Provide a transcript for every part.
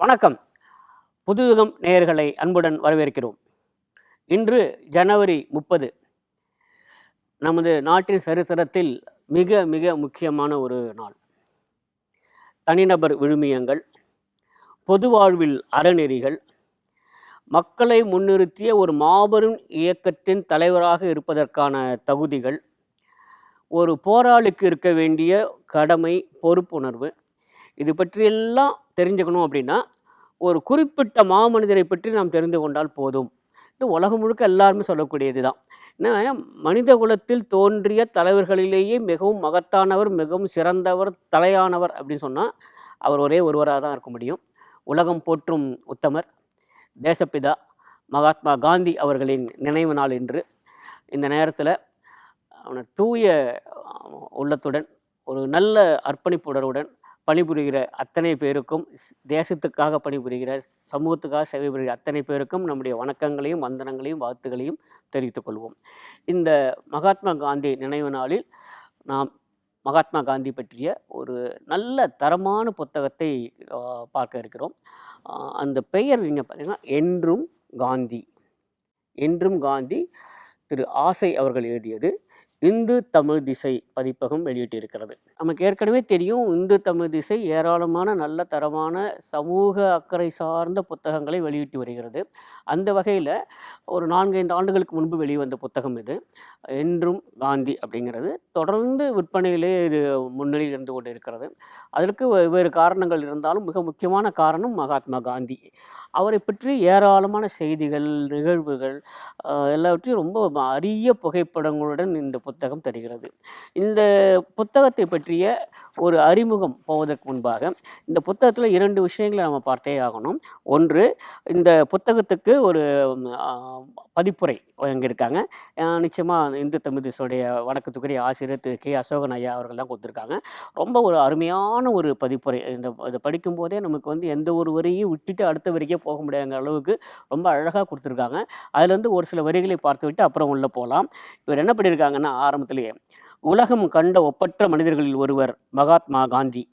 வணக்கம். புதுயுகம் நேயர்களை அன்புடன் வரவேற்கிறோம். இன்று ஜனவரி முப்பது. நமது நாட்டின் சரித்திரத்தில் மிக மிக முக்கியமான ஒரு நாள். தனிநபர் விழுமியங்கள் பொது வாழ்வில் அறநெறிகள் மக்களை முன்னிறுத்திய ஒரு மாபெரும் இயக்கத்தின் தலைவராக இருப்பதற்கான தகுதிகள் ஒரு போராளிக்கு இருக்க வேண்டிய கடமை பொறுப்புணர்வு இது பற்றியெல்லாம் தெரிஞ்சுக்கணும் அப்படின்னா ஒரு குறிப்பிட்ட மாமனிதரை பற்றி நாம் தெரிந்து கொண்டால் போதும். இது உலகம் முழுக்க எல்லாருமே சொல்லக்கூடியது தான். ஏன்னா மனித குலத்தில் தோன்றிய தலைவர்களிலேயே மிகவும் மகத்தானவர் மிகவும் சிறந்தவர் தலையானவர் அப்படின்னு சொன்னால் அவர் ஒரே ஒருவராக தான் இருக்க முடியும். உலகம் போற்றும் உத்தமர் தேசப்பிதா மகாத்மா காந்தி அவர்களின் நினைவு நாள் இன்று. இந்த நேரத்தில் அவனை தூய உள்ளத்துடன் ஒரு நல்ல அர்ப்பணிப்புணர்வுடன் பணிபுரிகிற அத்தனை பேருக்கும் தேசத்துக்காக பணிபுரிகிற சமூகத்துக்காக சேவை புரிகிற அத்தனை பேருக்கும் நம்முடைய வணக்கங்களையும் வந்தனங்களையும் வாழ்த்துகளையும் தெரிவித்துக் கொள்வோம். இந்த மகாத்மா காந்தி நினைவு நாளில் நாம் மகாத்மா காந்தி பற்றிய ஒரு நல்ல தரமான புத்தகத்தை பார்க்க இருக்கிறோம். அந்த பெயர் நீங்கள் பார்த்தீங்கன்னா என்றும் காந்தி. என்றும் காந்தி திரு ஆசை அவர்கள் எழுதியது இந்து தமிழ் திசை பதிப்பகம் வெளியிட்டிருக்கிறது. நமக்கு ஏற்கனவே தெரியும் இந்து தமிழ் திசை ஏராளமான நல்ல தரமான சமூக அக்கறை சார்ந்த புத்தகங்களை வெளியிட்டு வருகிறது. அந்த வகையில் ஒரு நான்கைந்து ஆண்டுகளுக்கு முன்பு வெளிவந்த புத்தகம் இது. என்றும் காந்தி அப்படிங்கிறது. தொடர்ந்து விற்பனையிலே இது முன்னணியில் இருந்து கொண்டு இருக்கிறது அதற்கு வெவ்வேறு காரணங்கள் இருந்தாலும் மிக முக்கியமான காரணம் மகாத்மா காந்தி. அவரை பற்றி ஏராளமான செய்திகள் நிகழ்வுகள் எல்லாவற்றையும் ரொம்ப அரிய புகைப்படங்களுடன் இந்த புத்தகம் தருகிறது. இந்த புத்தகத்தை பற்றி பற்றிய ஒரு அறிமுகம் போவதற்கு முன்பாக இந்த புத்தகத்தில் இரண்டு விஷயங்களை நம்ம பார்த்தே ஆகணும். ஒன்று இந்த புத்தகத்துக்கு ஒரு பதிப்புரை இங்கே பதிப்புரை நிச்சயமாக இந்து தமிழ் வணக்கத்துக்குரிய ஆசிரியர் திரு கே அசோகன் ஐயா அவர்கள் தான் கொடுத்துருக்காங்க. ரொம்ப ஒரு அருமையான ஒரு பதிப்புரை. இந்த இதை படிக்கும்போதே நமக்கு வந்து எந்த ஒரு வரியும் விட்டுட்டு அடுத்த வரிக்கே போக முடியாதுங்கிற அளவுக்கு ரொம்ப அழகாக கொடுத்துருக்காங்க. அதுலேருந்து ஒரு சில வரிகளை பார்த்து விட்டு அப்புறம் உள்ளே போகலாம். இவர் என்ன பண்ணியிருக்காங்கன்னா ஆரம்பத்திலேயே உலகம் கண்ட ஒப்பற்ற மனிதர்களில் ஒருவர் மகாத்மா காந்தி.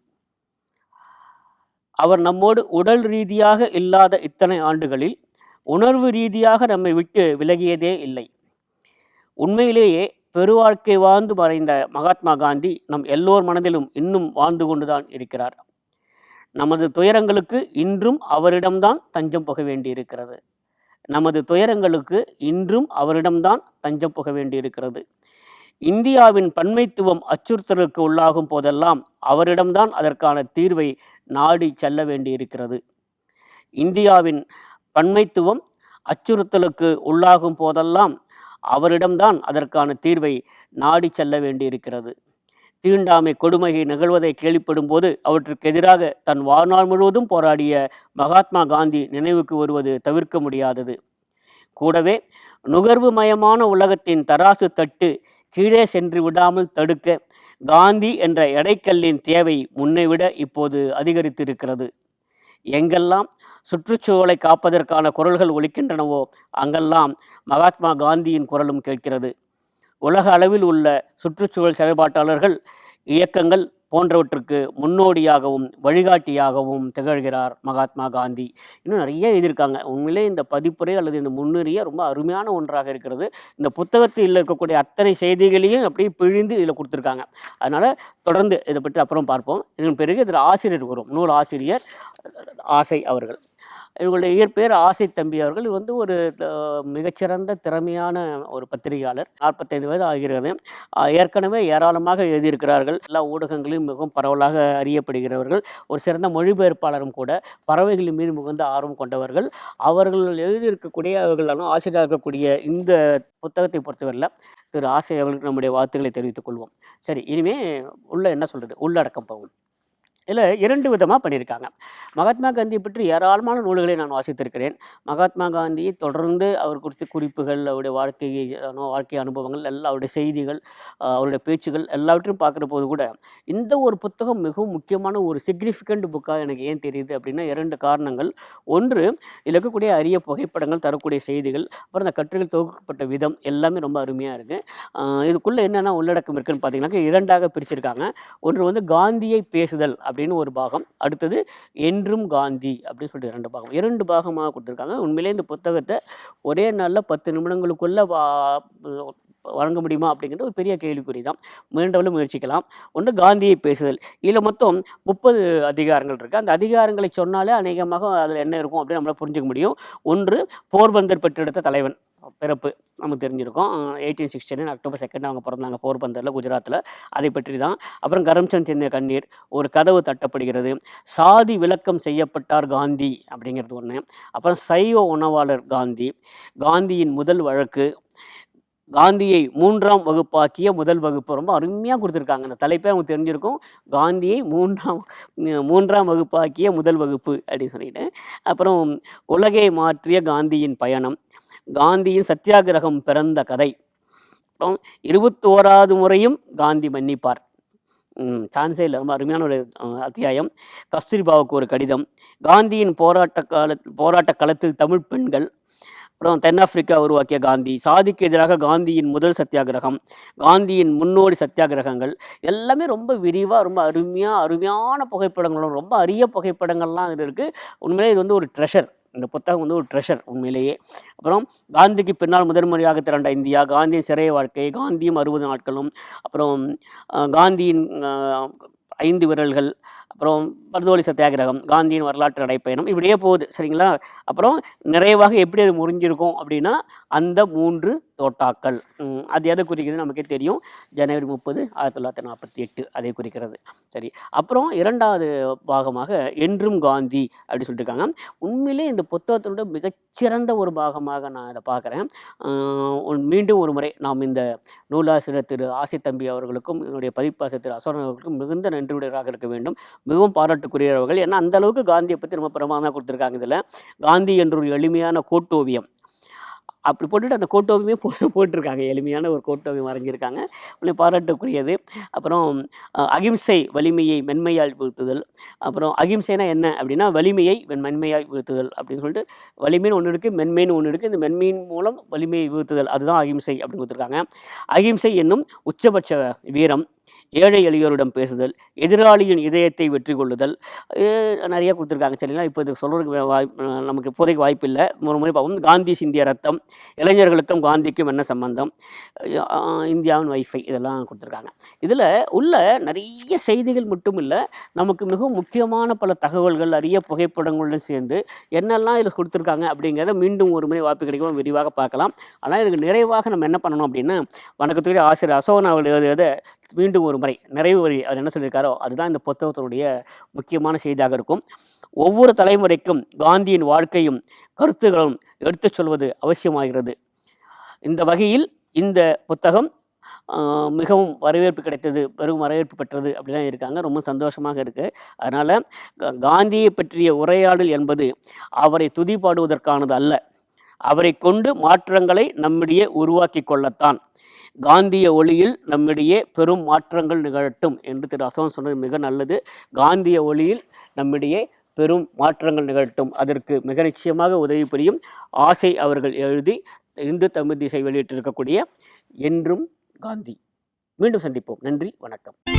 அவர் நம்மோடு உடல் ரீதியாக இல்லாத இத்தனை ஆண்டுகளில் உணர்வு ரீதியாக நம்மை விட்டு விலகியதே இல்லை. உண்மையிலேயே பெருவாழ்க்கை வாழ்ந்து மறைந்த மகாத்மா காந்தி நம் எல்லோர் மனதிலும் இன்னும் வாழ்ந்து கொண்டுதான் இருக்கிறார். நமது துயரங்களுக்கு இன்றும் அவரிடம்தான் தஞ்சம் புக வேண்டியிருக்கிறது. நமது துயரங்களுக்கு இன்றும் அவரிடம்தான் தஞ்சம் புக வேண்டியிருக்கிறது. இந்தியாவின் பன்மைத்துவம் அச்சுறுத்தலுக்கு உள்ளாகும் போதெல்லாம் அவரிடம்தான் அதற்கான தீர்வை நாடி செல்ல வேண்டியிருக்கிறது. இந்தியாவின் பன்மைத்துவம் அச்சுறுத்தலுக்கு உள்ளாகும் போதெல்லாம் அவரிடம்தான் அதற்கான தீர்வை நாடி செல்ல வேண்டியிருக்கிறது. தீண்டாமை கொடுமையை நிகழ்வதை கேள்விப்படும்போது அவற்றுக்கு எதிராக தன் வாழ்நாள் முழுவதும் போராடிய மகாத்மா காந்தி நினைவுக்கு வருவது தவிர்க்க முடியாதது. கூடவே நுகர்வு மயமான உலகத்தின் தராசு தட்டு கீழே சென்று விடாமல் தடுக்க காந்தி என்ற எடைக்கல்லின் தேவை முன்னைவிட இப்போது அதிகரித்திருக்கிறது. எங்கெல்லாம் சுற்றுச்சூழலை காப்பதற்கான குரல்கள் ஒலிக்கின்றனவோ அங்கெல்லாம் மகாத்மா காந்தியின் குரலும் கேட்கிறது. உலக அளவில் உள்ள சுற்றுச்சூழல் செயல்பாட்டாளர்கள் இயக்கங்கள் போன்றவற்றுக்கு முன்னோடியாகவும் வழிகாட்டியாகவும் திகழ்கிறார் மகாத்மா காந்தி. இன்னும் நிறைய எழுதியிருக்காங்க. உண்மையிலே இந்த பதிப்புரை அல்லது இந்த முன்னுரையே ரொம்ப அருமையான ஒன்றாக இருக்கிறது. இந்த புத்தகத்தில் இருக்கக்கூடிய அத்தனை செய்திகளையும் அப்படியே பிழிந்து இதில் கொடுத்துருக்காங்க. அதனால் தொடர்ந்து இதை பற்றி அப்புறம் பார்ப்போம். இதன் பிறகு இதில் ஆசிரியர் வரும். நூல் ஆசிரியர் ஆசை அவர்கள். இவங்களுடைய இயற்பெயர் ஆசை தம்பி அவர்கள். வந்து ஒரு மிகச்சிறந்த திறமையான ஒரு பத்திரிகையாளர். நாற்பத்தைந்து வயது ஆகிறது. ஏற்கனவே ஏராளமாக எழுதியிருக்கிறார்கள். எல்லா ஊடகங்களிலும் மிகவும் பரவலாக அறியப்படுகிறவர்கள். ஒரு சிறந்த மொழிபெயர்ப்பாளரும் கூட பறவைகளின் மீது மிகுந்த ஆர்வம் கொண்டவர்கள். அவர்கள் எழுதியிருக்கக்கூடிய அவர்களாலும் ஆசிரியராக இருக்கக்கூடிய இந்த புத்தகத்தை பொறுத்தவரையில் திரு ஆசை அவர்களுக்கு நம்முடைய வாழ்த்துக்களை தெரிவித்துக் கொள்வோம். சரி இனிமே உள்ள என்ன சொல்கிறது உள்ளடக்கம் போகும். இல்லை இரண்டு விதமாக பண்ணியிருக்காங்க. மகாத்மா காந்தியை பற்றி ஏராளமான நூல்களை நான் வாசித்திருக்கிறேன். மகாத்மா காந்தியை தொடர்ந்து அவர் குறித்த குறிப்புகள் அவருடைய வாழ்க்கை வாழ்க்கை அனுபவங்கள் எல்லா அவருடைய செய்திகள் அவருடைய பேச்சுகள் எல்லாவற்றையும் பார்க்குற போது கூட இந்த ஒரு புத்தகம் மிகவும் முக்கியமான ஒரு சிக்னிஃபிகண்ட் புக்காக எனக்கு ஏன் தெரியுது அப்படின்னா இரண்டு காரணங்கள். ஒன்று இதில் இருக்கக்கூடிய அரிய புகைப்படங்கள் தரக்கூடிய செய்திகள் அப்புறம் இந்த கட்டுரைகள் தொகுக்கப்பட்ட விதம் எல்லாமே ரொம்ப அருமையாக இருக்குது இதுக்குள்ளே என்னென்ன உள்ளடக்கம் இருக்குதுன்னு பார்த்தீங்கன்னாக்கா இரண்டாக பிரிச்சிருக்காங்க. ஒன்று வந்து காந்தியை பேசுதல் அப்படின்னு ஒரு பாகம். அடுத்தது என்றும் காந்தி அப்படின்னு சொல்லிட்டு ரெண்டு பாகம். இரண்டு பாகமாக கொடுத்துருக்காங்க. உண்மையிலே இந்த புத்தகத்தை ஒரே நாளில் பத்து நிமிடங்களுக்குள்ள வழங்க முடியுமா அப்படிங்கிறது ஒரு பெரிய கேள்விக்குறி தான் முயன்றவளும் முயற்சிக்கலாம். ஒன்று காந்தியை பேசுதல். இதில் மொத்தம் முப்பது அதிகாரங்கள் இருக்குது அந்த அதிகாரங்களை சொன்னாலே அநேகமாக அதில் என்ன இருக்கும் அப்படின்னு நம்மளால் புரிஞ்சுக்க முடியும். ஒன்று போர்பந்தர் பெற்றெடுத்த தலைவன். பிறப்பு நமக்கு தெரிஞ்சிருக்கும். Eighteen sixty nine October second அவங்க பிறந்தாங்க போர்பந்தரில் குஜராத்தில் அதை பற்றி தான் அப்புறம் கரம்சந்த் சிந்திய கண்ணீர் ஒரு கதவு தட்டப்படுகிறது. சாதி விளக்கம் செய்யப்பட்டார் காந்தி அப்படிங்கிறது ஒன்று அப்புறம் சைவ உணவாளர் காந்தி காந்தியின் முதல் வழக்கு காந்தியை மூன்றாம் வகுப்பாக்கிய முதல் வகுப்பு. ரொம்ப அருமையாக கொடுத்துருக்காங்க. அந்த தலைப்பே நமக்கு தெரிஞ்சிருக்கும். காந்தியை மூன்றாம் மூன்றாம் வகுப்பாக்கிய முதல் வகுப்பு அப்படின்னு சொல்லிட்டு. அப்புறம் உலகை மாற்றிய காந்தியின் பயணம். காந்தியின் சத்தியாகிரகம் பிறந்த கதை. அப்புறம் இருபத்தோராவது முறையும் காந்தி மன்னிப்பார். சான்சே சான்ஸே இல்லை. ரொம்ப அருமையான ஒரு அத்தியாயம். கஸ்தூரிபாவுக்கு ஒரு கடிதம். காந்தியின் போராட்ட கால போராட்ட களத்தில் தமிழ் பெண்கள் அப்புறம் தென்னாப்பிரிக்கா உருவாக்கிய காந்தி சாதிக்கு எதிராக காந்தியின் முதல் சத்தியாகிரகம் காந்தியின் முன்னோடி சத்தியாகிரகங்கள் எல்லாமே ரொம்ப விரிவாக ரொம்ப அருமையாக அருமையான புகைப்படங்களும் ரொம்ப அரிய புகைப்படங்கள்லாம் அதில் இருக்குது உண்மையிலே இது வந்து ஒரு ட்ரெஷர் இந்த புத்தகம் வந்து ஒரு ட்ரெஷர் உண்மையிலேயே. அப்புறம் காந்திக்கு பின்னால் முதன்முறையாக திரண்ட இந்தியா காந்தியின் சிறை வாழ்க்கை காந்தியும் அறுபது நாட்களும் அப்புறம் காந்தியின் ஐந்து விரல்கள் அப்புறம் பர்தோலி சத்தியாகிரகம் காந்தியின் வரலாற்று நடைப்பயணம் இப்படியே போகுது சரிங்களா? அப்புறம் நிறைவாக எப்படி அது முறிஞ்சிருக்கும் அப்படின்னா அந்த மூன்று தோட்டாக்கள். அது எதை குறிக்கிறது நமக்கே தெரியும். ஜனவரி முப்பது ஆயிரத்தி தொள்ளாயிரத்தி நாற்பத்தி எட்டு அதை குறிக்கிறது. சரி அப்புறம் இரண்டாவது பாகமாக என்றும் காந்தி அப்படி சொல்லியிருக்காங்க உண்மையிலே இந்த புத்தகத்தினுடைய மிகச்சிறந்த ஒரு பாகமாக நான் இதை பார்க்குறேன். மீண்டும் ஒரு முறை நாம் இந்த நூலாசிரியர் திரு ஆசி தம்பி அவர்களுக்கும் என்னுடைய பதிப்பாசிரியர் திரு அசோரன் அவர்களுக்கும் மிகுந்த நன்றியுடையவராக இருக்க வேண்டும். மிகவும் பாராட்டுக்குரியவர்கள். ஏன்னா அந்த அளவுக்கு காந்தியை பற்றி ரொம்ப பிரமாதமாக கொடுத்துருக்காங்க இதில். காந்தி என்ற ஒரு எளிமையான கோட்டோவியம். அப்படி போட்டுட்டு அந்த கோட்டோவியமே போ போட்டிருக்காங்க. எளிமையான ஒரு கோட்டோவியம் வரைஞ்சிருக்காங்க. உன்னை பாராட்டுக்குரியது அப்புறம் அகிம்சை வலிமையை மென்மையால் வீழ்த்துதல். அப்புறம் அகிம்சைனா என்ன அப்படின்னா வலிமையை வெண் மென்மையாய் வீழ்த்துதல் அப்படின்னு சொல்லிட்டு வலிமைன்னு ஒன்று இருக்குது மென்மைன்னு ஒன்று இருக்குது இந்த மென்மையின் மூலம் வலிமையை வீழ்த்துதல். அதுதான் அகிம்சை அப்படின்னு கொடுத்துருக்காங்க. அகிம்சை என்னும் உச்சபட்ச வீரம். ஏழை எளியோரிடம் பேசுதல் எதிராளியின் இதயத்தை வெற்றி கொள்ளுதல். நிறைய கொடுத்துருக்காங்க சரிங்களா? இப்போ இது சொல்கிறதுக்கு வாய்ப்பு நமக்கு இப்போதைக்கு வாய்ப்பு இல்லை. ஒரு முறை பார்ப்போம். காந்தி சிந்திய ரத்தம் இளைஞர்களுக்கும் காந்திக்கும் என்ன சம்பந்தம்? இந்தியாவின் வைஃபை இதெல்லாம் கொடுத்துருக்காங்க. இதில் உள்ள நிறைய செய்திகள் மட்டும் இல்லை நமக்கு மிகவும் முக்கியமான பல தகவல்கள் நிறைய புகைப்படங்களுடன் சேர்ந்து என்னெல்லாம் இதில் கொடுத்துருக்காங்க அப்படிங்கிறத மீண்டும் ஒரு முறை வாய்ப்பு கிடைக்கும்? விரிவாக பார்க்கலாம். ஆனால் இதுக்கு நிறைவாக நம்ம என்ன பண்ணணும் அப்படின்னா வணக்கத்துக்குரிய ஆசிரியர் அசோகன் அவர்கள் எழுதியதை மீண்டும் ஒரு முறை நிறைவு வரி அவர் என்ன சொல்லியிருக்காரோ அதுதான் இந்த புத்தகத்தினுடைய முக்கியமான செய்தியாக இருக்கும். ஒவ்வொரு தலைமுறைக்கும் காந்தியின் வாழ்க்கையும் கருத்துகளும் எடுத்துச் சொல்வது அவசியமாகிறது. இந்த வகையில் இந்த புத்தகம் மிகவும் வரவேற்பு கிடைத்தது பெரும் வரவேற்பு பெற்றது அப்படிலாம் இருக்காங்க. ரொம்ப சந்தோஷமாக இருக்குது அதனால் காந்தியை பற்றிய உரையாடல் என்பது அவரை துதி பாடுவதற்கானது அல்ல. அவரை கொண்டு மாற்றங்களை நம்மிடையே உருவாக்கி கொள்ளத்தான். காந்திய ஒளியில் நம்மிடையே பெரும் மாற்றங்கள் நிகழட்டும் என்று திரு அசோகன் சொன்னது மிக நல்லது. காந்திய ஒளியில் நம்மிடையே பெரும் மாற்றங்கள் நிகழட்டும். அதற்கு மிக நிச்சயமாக உதவி புரியும் ஆசை அவர்கள் எழுதி இந்து தமிழ் திசை வெளியிட்டிருக்கக்கூடிய என்றும் காந்தி. மீண்டும் சந்திப்போம். நன்றி. வணக்கம்.